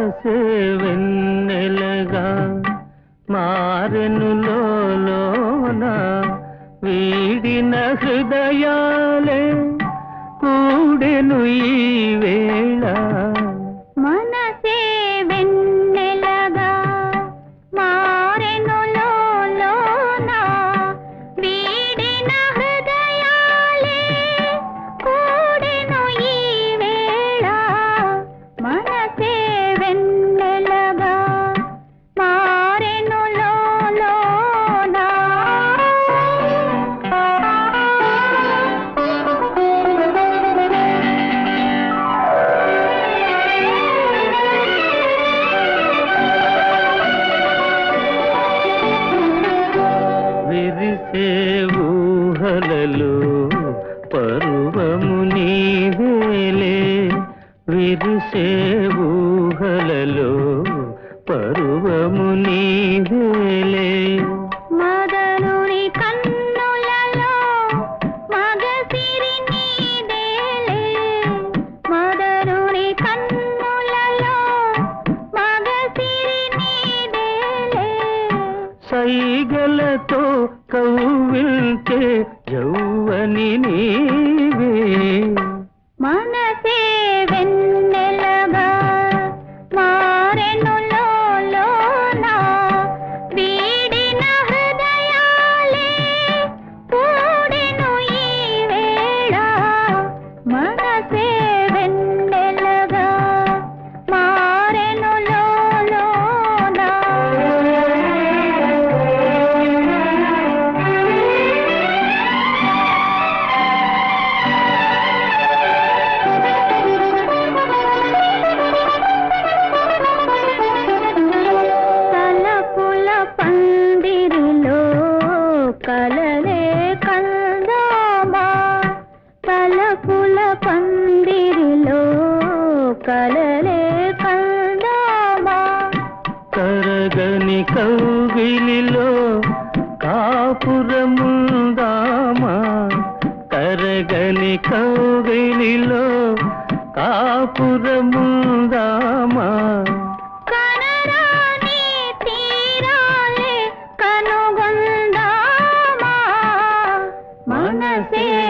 మనసు వెన్నెలగా మారెను లోనా వీడిన హృదయాలే కూడెను ఈవే పరువము నీవేలే విరిసే ఊహలలో పర్ సైగలతో కవ్వింటే యౌవని నీ కలలే కందామా తలపుల పందిరిలో కలలే కందామా. కరగని కౌగిలిలో కాపురముందామా కరగని కౌగిలిలో కాపురముందామా. Santa.